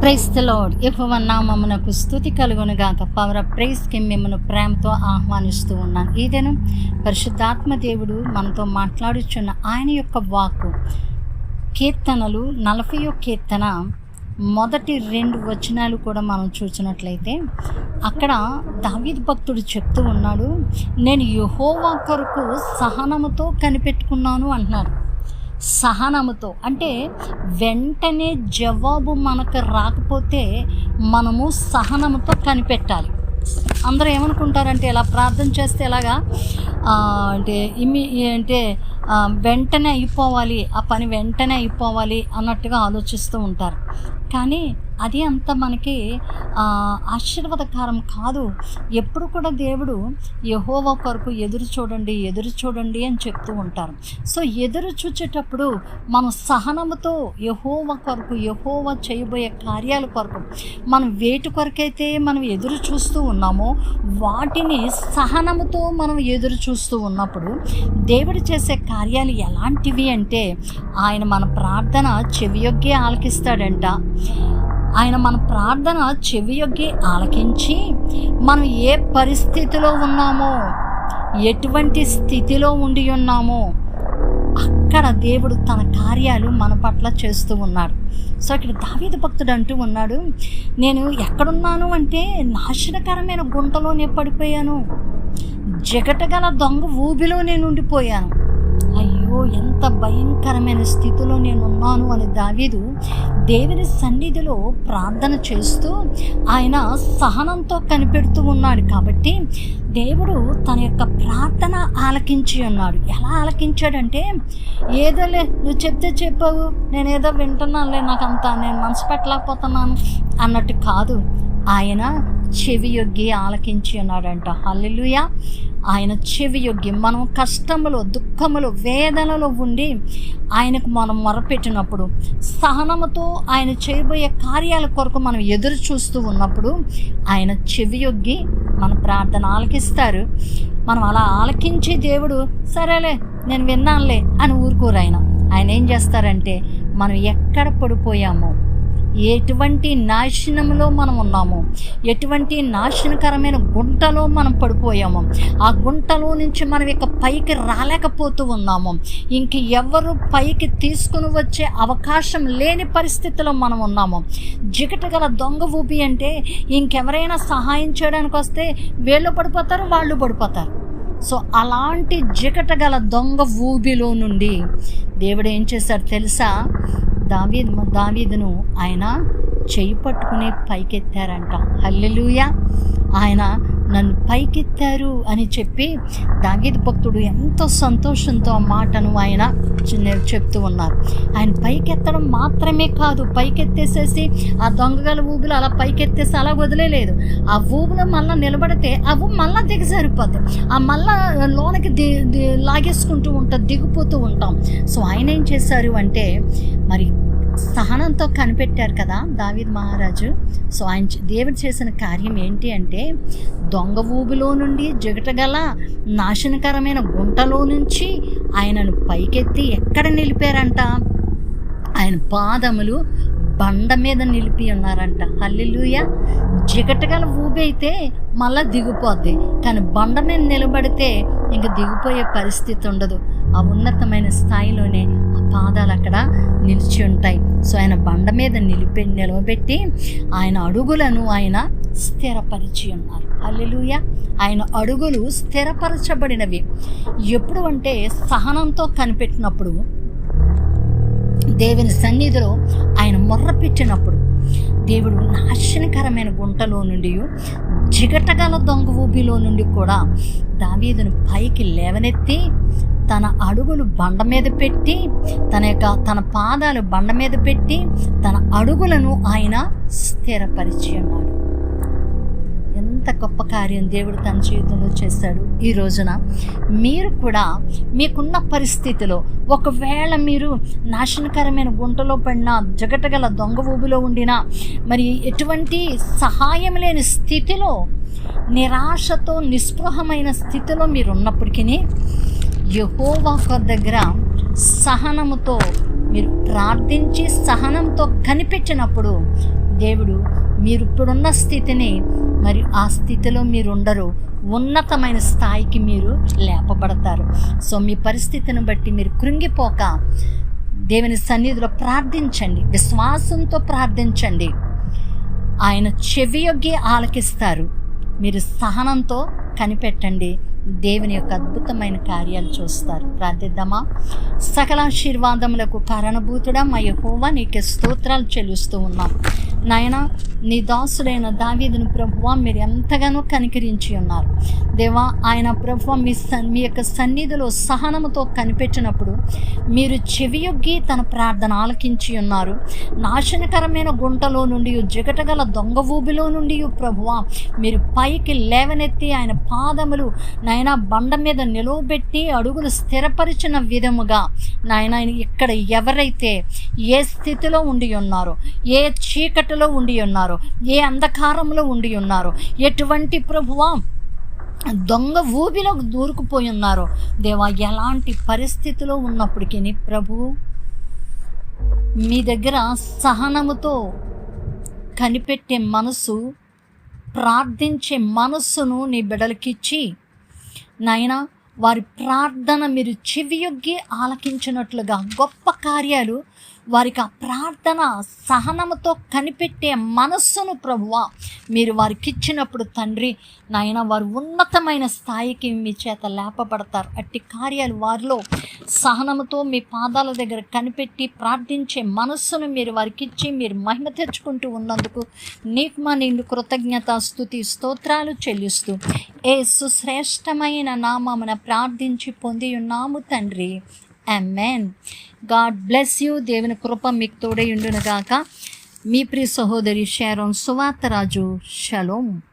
Price the lord యెహోవా నామమునకు స్థుతి కలుగును గాక పవర్ ఆఫ్ ప్రైస్కి మిమ్మల్ని ప్రేమతో ఆహ్వానిస్తూ ఉన్నాను ఇదేను పరిశుద్ధాత్మ దేవుడు మనతో మాట్లాడుచున్న ఆయన యొక్క వాక్కు. కీర్తనలు నలభై కీర్తన మొదటి రెండు వచనాలు కూడా మనం చూసినట్లయితే అక్కడ దావీద్ భక్తుడు చెప్తూ ఉన్నాడు నేను యహోవా కొరకు సహనముతో కనిపెట్టుకున్నాను అంటున్నాడు సహనముతో. అంటే వెంటనే జవాబు మనకు రాకపోతే మనము సహనముతో కనిపెట్టాలి. అందరూ ఏమనుకుంటారంటే ఇలా ప్రార్థన చేస్తే ఎలాగా? అంటే ఇమి అంటే వెంటనే అయిపోవాలి ఆ పని వెంటనే అయిపోవాలి అన్నట్టుగా ఆలోచిస్తూ ఉంటారు. కానీ అది అంత మనకి ఆశీర్వాదకరం కాదు. ఎప్పుడు కూడా దేవుడు యహోవా కొరకు ఎదురు చూడండి ఎదురు చూడండి అని చెప్తూ ఉంటారు. సో ఎదురు చూచేటప్పుడు మనం సహనముతో యహోవ కొరకు యహోవ చేయబోయే కార్యాల కొరకు మనం వేటి కొరకైతే మనం ఎదురు చూస్తూ ఉన్నామో వాటిని సహనముతో మనం ఎదురు చూస్తూ ఉన్నప్పుడు దేవుడు చేసే కార్యాలు ఎలాంటివి అంటే ఆయన మన ప్రార్థన చెవియొగ్గే ఆలకిస్తాడంట. ఆయన మన ప్రార్థన చెవియొగ్గి ఆలకించి మనం ఏ పరిస్థితిలో ఉన్నామో ఎటువంటి స్థితిలో ఉండి ఉన్నామో అక్కడ దేవుడు తన కార్యాలు మన పట్ల చేస్తూ ఉన్నాడు. సో ఇక్కడ దావీద భక్తుడు అంటూ ఉన్నాడు నేను ఎక్కడున్నాను అంటే నాశనకరమైన గుంటలోనే పడిపోయాను. జగటగల దొంగ ఊబిలో నేను ఉండిపోయాను అయ్యో ఎంత భయంకరమైన స్థితిలో నేను ఉన్నాను అని దావీదు దేవుని సన్నిధిలో ప్రార్థన చేస్తూ ఆయన సహనంతో కనిపెడుతూ ఉన్నాడు. కాబట్టి దేవుడు తన యొక్క ప్రార్థన ఆలకించి ఉన్నాడు. ఎలా ఆలకించాడంటే ఏదోలే నువ్వు చెప్తే చెప్పావు నేనేదో వింటున్నాను వింటున్నానులే నాకు అంత నేను మనసు పెట్టలేకపోతున్నాను అన్నట్టు కాదు. ఆయన చెవి యొగ్గి ఆలకించి ఉన్నాడంట. హల్లుయా ఆయన చెవి యొగ్గి మనం కష్టములు దుఃఖములు వేదనలో ఉండి ఆయనకు మనం మొరపెట్టినప్పుడు సహనముతో ఆయన చేయబోయే కార్యాల కొరకు మనం ఎదురు చూస్తూ ఉన్నప్పుడు ఆయన చెవి యొగ్గి మన ప్రార్థన ఆలకిస్తారు. మనం అలా ఆలకించే దేవుడు సరేలే నేను విన్నానులే అని ఊరుకోరు ఆయన. ఆయన ఏం చేస్తారంటే మనం ఎక్కడ పడిపోయామో ఎటువంటి నాశనంలో మనం ఉన్నాము ఎటువంటి నాశనకరమైన గుంటలో మనం పడిపోయాము ఆ గుంటలో నుంచి మనం ఇక పైకి రాలేకపోతూ ఉన్నాము ఇంక ఎవరు పైకి తీసుకుని వచ్చే అవకాశం లేని పరిస్థితిలో మనం ఉన్నాము జిగటగల దొంగ ఊపి అంటే ఇంకెవరైనా సహాయం చేయడానికి వస్తే వీళ్ళు పడిపోతారు వాళ్ళు పడిపోతారు. సో అలాంటి జిగటగల దొంగ ఊబిలో నుండి దేవుడు ఏం చేశాడు తెలుసా? దావీ దావీదును ఆయన చేయి పట్టుకుని పైకెత్తారంట. హల్లెలూయ. ఆయన నన్ను పైకెత్తారు అని చెప్పి దాగేది భక్తుడు ఎంతో సంతోషంతో ఆ మాటను ఆయన చిన్న చెప్తూ ఉన్నారు. ఆయన పైకెత్తడం మాత్రమే కాదు పైకెత్తేసేసి ఆ దొంగగల ఊబులు అలా పైకెత్తేసి అలా వదిలేదు ఆ ఊబులో మళ్ళీ నిలబడితే అవి మళ్ళీ దిగజారిపోతాయి ఆ మళ్ళా లోనకి ది ది- లాగేసుకుంటూ ఉంటాం దిగిపోతూ ఉంటాం. సో ఆయన ఏం చేశారు అంటే మరి సహనంతో కనిపెట్టారు కదా దావీద్ మహారాజు. సో ఆయన దేవుడు చేసిన కార్యం ఏంటి అంటే దొంగ ఊబిలో నుండి జగటగల నాశనకరమైన గుంటలో నుంచి ఆయనను పైకెత్తి ఎక్కడ నిలిపారంట? ఆయన పాదములు బండ మీద నిలిపి ఉన్నారంట. హల్లిలుయ! జిగటగల ఊబి అయితే మళ్ళా దిగిపోద్ది. కానీ బండ మీద నిలబడితే ఇంక దిగిపోయే పరిస్థితి ఉండదు. ఆ ఉన్నతమైన స్థాయిలోనే పాదాలు అక్కడ నిలిచి ఉంటాయి. సో ఆయన బండ మీద నిలిపి నిలవబెట్టి ఆయన అడుగులను ఆయన స్థిరపరిచి ఉన్నారు. అల్లెలుయ ఆయన అడుగులు స్థిరపరచబడినవి. ఎప్పుడు అంటే సహనంతో కనిపెట్టినప్పుడు దేవుని సన్నిధిలో ఆయన మొర్ర పెట్టినప్పుడు దేవుడు నాశనకరమైన గుంటలో నుండి జిగటగల దొంగ ఊబిలో నుండి కూడా దావీదును పైకి లేవనెత్తి తన అడుగులు బండ మీద పెట్టి తన యొక్క తన పాదాలు బండ మీద పెట్టి తన అడుగులను ఆయన స్థిరపరిచి ఉన్నాడు. ఎంత గొప్ప కార్యం దేవుడు తన జీవితంలో చేశాడు ఈ రోజున. మీరు కూడా మీకున్న పరిస్థితిలో ఒకవేళ మీరు నాశనకరమైన గుంటలో పడిన జగటగల దొంగ ఊబిలో ఉండినా మరి ఎటువంటి సహాయం లేని స్థితిలో నిరాశతో నిస్పృహమైన స్థితిలో మీరు ఉన్నప్పటికీ యహోవా దగ్గర సహనముతో మీరు ప్రార్థించి సహనంతో కనిపించినప్పుడు దేవుడు మీరు ఇప్పుడున్న స్థితిని మరి ఆ స్థితిలో మీరు ఉండరు ఉన్నతమైన స్థాయికి మీరు లేపబడతారు. సో మీ పరిస్థితిని బట్టి మీరు కృంగిపోక దేవుని సన్నిధిలో ప్రార్థించండి. విశ్వాసంతో ప్రార్థించండి. ఆయన చెవియొగ్గి ఆలకిస్తారు. మీరు సహనంతో కనిపెట్టండి. దేవుని యొక్క అద్భుతమైన కార్యాలు చూస్తారు. ప్రార్థిద్దామా? సకల ఆశీర్వాదములకు కారణభూతుడా మా యహోవా నీకే స్తోత్రాలు చెల్లిస్తూ ఉన్నాం. నాయన నీ దాసుడైన దావీదును ప్రభువ మీరు ఎంతగానో కనికరించి ఉన్నారు. దేవా ఆయన ప్రభువ మీ సన్ మీ యొక్క సన్నిధిలో సహనముతో కనిపెట్టినప్పుడు మీరు చెవియొగ్గి తన ప్రార్థన ఆలకించి ఉన్నారు. నాశనకరమైన గుంటలో నుండి జిగటగల దొంగ ఊబిలో నుండి ప్రభువ మీరు పైకి లేవనెత్తి ఆయన పాదములు నాయన బండ మీద నిలువబెట్టి అడుగులు స్థిరపరిచిన విధముగా నాయన ఇక్కడ ఎవరైతే ఏ స్థితిలో ఉండి ఉన్నారో ఏ చీకటి చీకటిలో ఉండి ఉన్నారో. ఏ అంధకారంలో ఉండి ఉన్నారో. ఎటువంటి ప్రభువా? దొంగ ఊబిలో దూరుకుపోయి ఉన్నారు. దేవా ఎలాంటి పరిస్థితిలో ఉన్నప్పటికీ ప్రభు మీ దగ్గర సహనముతో కనిపెట్టే మనసు ప్రార్థించే మనస్సును నీ బిడలకిచ్చి నాయన వారి ప్రార్థన మీరు చెవియొగ్గి ఆలకించినట్లుగా గొప్ప కార్యాలు వారికి ఆ ప్రార్థన సహనముతో కనిపెట్టే మనస్సును ప్రభువా. మీరు వారికి ఇచ్చినప్పుడు తండ్రి నాయన వారు ఉన్నతమైన స్థాయికి మీ చేత లేపబడతారు. అట్టి కార్యాలు వారిలో సహనముతో మీ పాదాల దగ్గర కనిపెట్టి ప్రార్థించే మనస్సును మీరు వారికి ఇచ్చి మీరు మహిమ తెచ్చుకుంటూ ఉన్నందుకు నీకు మా నీళ్ళు కృతజ్ఞత స్థుతి స్తోత్రాలు చెల్లిస్తూ ఏ సుశ్రేష్టమైన నామమున ప్రార్థించి పొంది ఉన్నాము తండ్రి. అమెన్ గాడ్ బ్లెస్ యూ దేవుని కృప మీకు తోడై ఉండునుగాక. మీ ప్రియ సహోదరి షారోన్ సువార్తరాజు షలోం